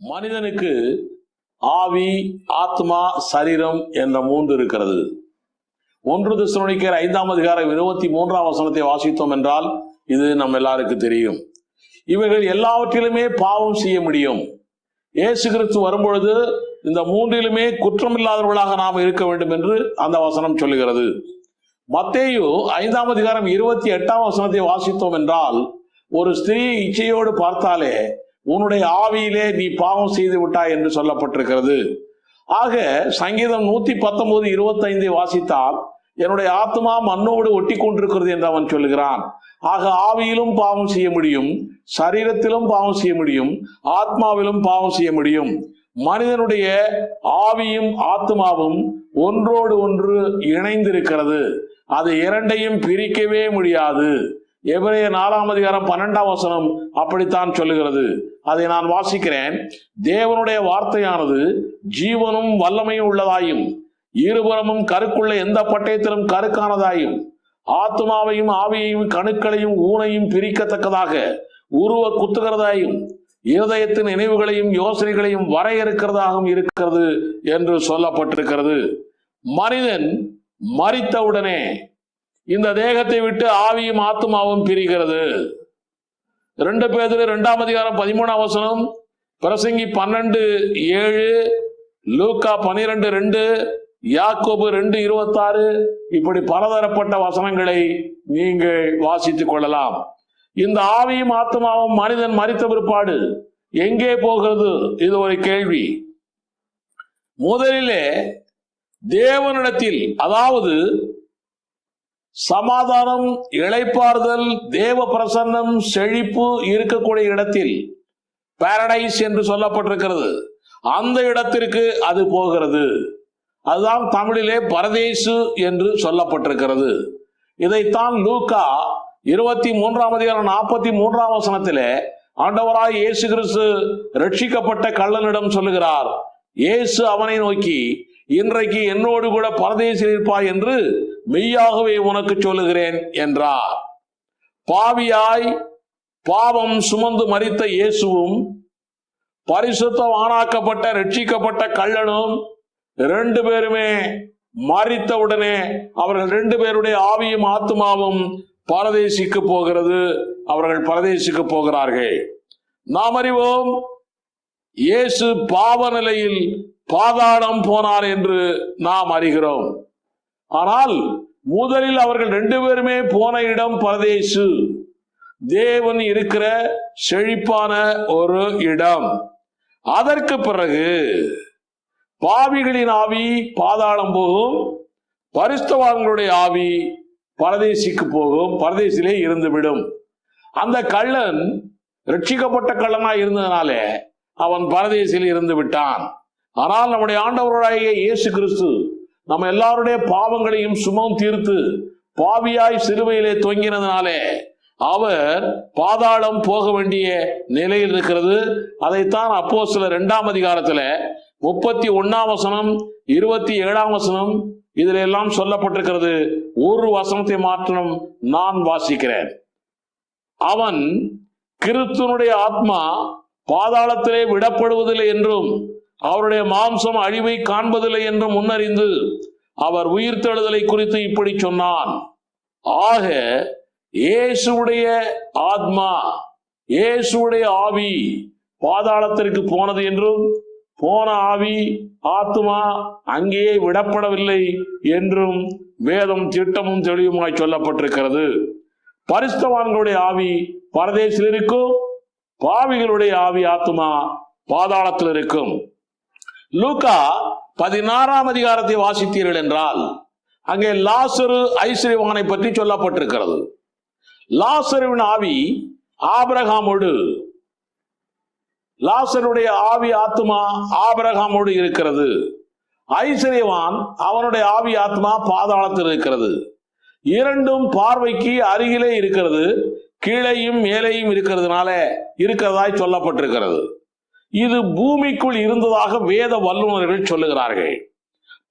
மனிதனுக்கு ஆவி ஆத்மா சரீரம் என்ற மூன்று இருக்கிறது. ஒன்று திசுரணிக்கர் ஐந்தாம் அதிகாரம் இருபத்தி மூன்றாம் வசனத்தை வாசித்தோம் என்றால் இது நம் எல்லாருக்கும் தெரியும். இவைகள் எல்லாவற்றிலுமே பாவம் செய்ய முடியும். இயேசு கிறிஸ்து வரும்பொழுது இந்த மூன்றிலுமே குற்றமில்லாதவர்களாக நாம் இருக்க வேண்டும் என்று அந்த வசனம் சொல்லுகிறது. மத்தேயு ஐந்தாம் அதிகாரம் இருபத்தி எட்டாம் வசனத்தை வாசித்தோம் என்றால் ஒரு ஸ்திரீ இச்சையோடு பார்த்தாலே உன்னுடைய ஆவியிலே நீ பாவம் செய்து விட்டாய் என்று சொல்லப்பட்டிருக்கிறது. ஆக சங்கீதம் நூத்தி பத்தொன்பது இருபத்தைந்தை வாசித்தால் என்னுடைய ஆத்மா மண்ணோடு ஒட்டி கொண்டிருக்கிறது என்று அவன் சொல்லுகிறான். ஆக ஆவியிலும் பாவம் செய்ய முடியும் சரீரத்திலும் பாவம் செய்ய முடியும் ஆத்மாவிலும் பாவம் செய்ய முடியும். மனிதனுடைய ஆவியும் ஆத்மாவும் ஒன்றோடு ஒன்று இணைந்திருக்கிறது. அது இரண்டையும் பிரிக்கவே முடியாது. எவரைய நாலாம் அதிகாரம் பன்னெண்டாம் வசனம் அப்படித்தான் சொல்லுகிறது. அதை நான் வாசிக்கிறேன். தேவனுடைய வார்த்தையானது ஜீவனும் வல்லமையும் உள்ளதாயும் இருபுறமும் கருக்குள்ள எந்த பட்டயத்திலும் கருக்கானதாயும் ஆத்மாவையும் ஆவியையும் கணுக்களையும் ஊனையும் பிரிக்கத்தக்கதாக உருவ குத்துகிறதாயும் இருதயத்தின் நினைவுகளையும் யோசனைகளையும் வரையறுக்கிறதாகவும் இருக்கிறது என்று சொல்லப்பட்டிருக்கிறது. மனிதன் மறித்தவுடனே இந்த தேகத்தை விட்டு ஆவியும் ஆத்மாவும் பிரிகிறது. ரெண்டு பேர் ரெண்டாம் அதிகாரம் பதிமூணாம் வசனம் பிரசங்கி பன்னெண்டு ஏழு லூக்கா பனிரெண்டு ரெண்டு யாக்கோபு ரெண்டு இருபத்தாறு இப்படி பலதரப்பட்ட வசனங்களை நீங்கள் வாசித்துக் கொள்ளலாம். இந்த ஆவியும் ஆத்மாவும் மனிதன் மறித்த பிற்பாடு எங்கே போகிறது? இது ஒரு கேள்வி. முதலிலே தேவனிடத்தில் அதாவது சமாதானம் இழைப்பாறுதல் தேவ பிரசன்னம் செழிப்பு இருக்கக்கூடிய இடத்தில் பாரடைஸ் என்று சொல்லப்பட்டிருக்கிறது. அந்த இடத்திற்கு அது போகிறது. அதுதான் தமிழிலே பரதேசு என்று சொல்லப்பட்டிருக்கிறது. இதைத்தான் லூக்கா இருபத்தி மூன்றாம் அதிகாரம் நாற்பத்தி மூன்றாம் வசனத்திலே ஆண்டவராய் இயேசு கிறிஸ்து ரட்சிக்கப்பட்ட கள்ளனிடம் சொல்லுகிறார். இயேசு அவனை நோக்கி இன்றைக்கு என்னோடு கூட பரதேசில் இருப்பாய் என்று மெய்யாகவே உனக்கு சொல்லுகிறேன் என்றார். பாவியாய் பாவம் சுமந்து மறித்த இயேசுவும் பரிசுத்தம் ஆணாக்கப்பட்ட ரட்சிக்கப்பட்ட கள்ளனும் ரெண்டு பேருமே மறித்த உடனே அவர்கள் ரெண்டு பேருடைய ஆவியும் ஆத்மாவும் பரதேசிக்கு போகிறது. அவர்கள் பரதேசிக்கு போகிறார்கள். நாம் அறிவோம் இயேசு பாவ நிலையில் பாதாளம் போனார் என்று நாம் அறிகிறோம். ஆனால் முதலில் அவர்கள் ரெண்டு பேருமே போன இடம் பரதேசு. தேவன் இருக்கிற செழிப்பான ஒரு இடம். அதற்கு பிறகு பாவிகளின் ஆவி பாதாளம் போகும். பரிஸ்தவான்களுடைய ஆவி பரதேசிக்கு போகும். பரதேசிலே இருந்துவிடும். அந்த கள்ளன் ரட்சிக்கப்பட்ட கள்ளனா இருந்ததுனாலே அவன் பரதேசில் இருந்து விட்டான் ஆனால் நம்முடைய ஆண்டவராகிய இயேசு கிறிஸ்து நம்ம எல்லாருடைய பாவங்களையும் சுமம் தீர்த்து பாவியாய் சிலுவையிலே தொங்கினதுனாலே அவர் பாதாளம் போக வேண்டிய நிலையில் இருக்கிறது. அதைத்தான் அப்போ சில இரண்டாம் அதிகாரத்துல முப்பத்தி ஒன்னாம் வசனம் இருபத்தி ஏழாம் வசனம் இதுல எல்லாம் சொல்லப்பட்டிருக்கிறது. ஒரு வசனத்தை மாற்றம் நான் வாசிக்கிறேன். அவன் கிறிஸ்துவனுடைய ஆத்மா பாதாளத்திலே விடப்படுவதில்லை என்றும் அவருடைய மாம்சம் அழிவை காண்பதில்லை என்றும் முன்னறிந்து அவர் உயிர்த்தெழுதலை குறித்து இப்படி சொன்னான். ஆக இயேசுடைய ஆத்மா இயேசுடைய ஆவி பாதாளத்திற்கு போனது என்றும் போன ஆவி ஆத்மா அங்கேயே விடப்படவில்லை என்றும் வேதம் திட்டமும் தெளிவுமாய் சொல்லப்பட்டிருக்கிறது. பரிஸ்தவான்களுடைய ஆவி பரதேசில் இருக்கும் பாவிகளுடைய ஆவி ஆத்மா பாதாளத்தில் இருக்கும். லூக்கா பதினாறாம் அதிகாரத்தை வாசித்தீர்கள் என்றால் அங்கே லாசரு ஐஸ்வர்யவானை பற்றி சொல்லப்பட்டிருக்கிறது. லாசருவின் ஆவி ஆபரகாமோடு லாசருடைய ஆவி ஆத்மா ஆபரகாமோடு இருக்கிறது. ஐஸ்வர்யவான் அவனுடைய ஆவி ஆத்மா பாதாளத்தில் இருக்கிறது. இரண்டும் பார்வைக்கு அருகிலே இருக்கிறது கீழேயும் மேலேயும் இருக்கிறதுனால இருக்கிறதாய் சொல்லப்பட்டிருக்கிறது. இது பூமிக்குள் இருந்ததாக வேத வல்லுநர்கள் சொல்லுகிறார்கள்.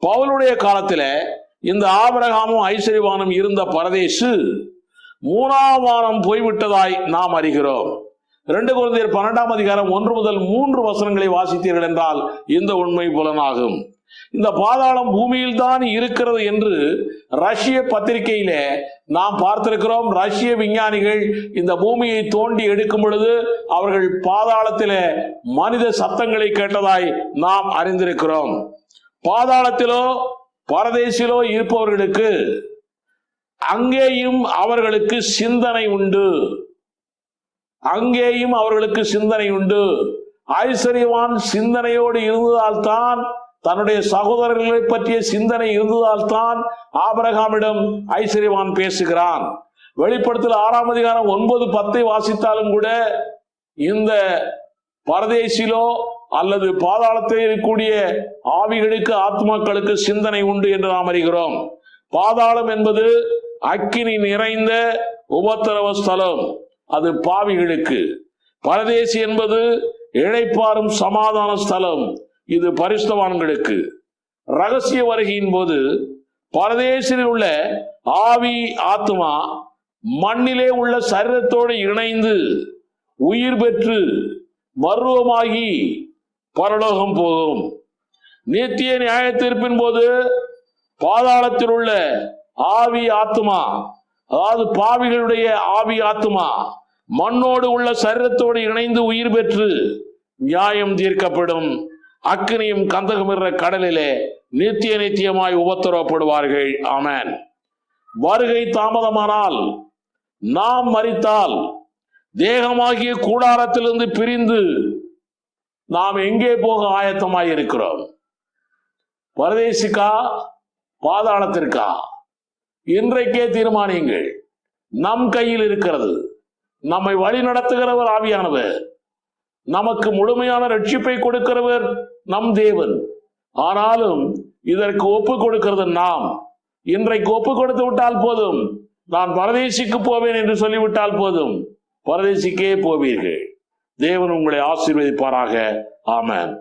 பவுலுடைய காலத்தில் இந்த ஆபரகாமும் ஐஸ்வர்யவானும் இருந்த பரதேசு மூணாம் வாரம் போய்விட்டதாய் நாம் அறிகிறோம். ரெண்டு குழந்தையர் பன்னெண்டாம் அதிகாரம் ஒன்று முதல் மூன்று வசனங்களை வாசித்தீர்கள் என்றால் இந்த உண்மை புலனாகும். இந்த பாதாளம் பூமியில் தான் இருக்கிறது என்று ரஷ்ய பத்திரிகையிலே நாம் பார்த்திருக்கிறோம். ரஷ்ய விஞ்ஞானிகள் இந்த பூமியை தோண்டி எடுக்கும் பொழுது அவர்கள் பாதாளத்திலே மனித சத்தங்களை கேட்டதாய் நாம் அறிந்திருக்கிறோம். பாதாளத்திலோ பரதேசிலோ இருப்பவர்களுக்கு அங்கேயும் அவர்களுக்கு சிந்தனை உண்டு. அங்கேயும் அவர்களுக்கு சிந்தனை உண்டு. ஐஸ்வர்யவான் சிந்தனையோடு இருந்ததால் தான் தன்னுடைய சகோதரர்களை பற்றிய சிந்தனை இருந்ததால் தான் ஆபரகாமிடம் ஐஸ்வர்யவான் பேசுகிறான். வெளிப்படுத்தல் ஆறாம் அதிகாரம் ஒன்பது பத்தை வாசித்தாலும் கூட இந்த பரதேசிலோ அல்லது பாதாளத்தில் இருக்கக்கூடிய ஆவிகளுக்கு ஆத்மாக்களுக்கு சிந்தனை உண்டு என்று நாம் அறிகிறோம். பாதாளம் என்பது அக்கினி நிறைந்த உபத்திரவ ஸ்தலம். அது பாவிகளுக்கு. பரதேசி என்பது இழைப்பாரும் சமாதான ஸ்தலம். இது பரிசுத்தவான்களுக்கு. ரகசிய வருகையின் போது பரதேசில் உள்ள ஆவி ஆத்மா மண்ணிலே உள்ள சரீரத்தோடு இணைந்து உயிர் பெற்று மருவமாகி பரலோகம் போகும். நித்திய நியாய தீர்ப்பின் போது பாதாளத்தில் உள்ள ஆவி ஆத்மா அதாவது பாவிகளுடைய ஆவி ஆத்மா மண்ணோடு உள்ள சரீரத்தோடு இணைந்து உயிர் பெற்று நியாயம் தீர்க்கப்படும். அக்னியும் கந்தகமிற கடலிலே நித்திய நித்தியமாய் உபத்திரப்படுவார்கள் ஆமேன். வருகை தாமதமானால் நாம் மறித்தால் தேகமாகிய கூடாரத்திலிருந்து பிரிந்து நாம் எங்கே போக ஆயத்தமாய் இருக்கிறோம்? பரதேசிக்கா பாதாளத்திற்கா? இன்றைக்கே தீர்மானியுங்கள். நம் கையில் இருக்கிறது. நம்மை வழி நடத்துகிறவர் ஆவியானவர். நமக்கு முழுமையான ரட்சிப்பை கொடுக்கிறவர் நம் தேவன். ஆனாலும் இதற்கு ஒப்பு கொடுக்கிறது நாம். இன்றைக்கு ஒப்பு கொடுத்து விட்டால் போதும். நான் பரதேசிக்கு போவேன் என்று சொல்லிவிட்டால் போதும். பரதேசிக்கே போவீர்கள். தேவன் உங்களை ஆசீர்வதிப்பாராக. ஆமன்.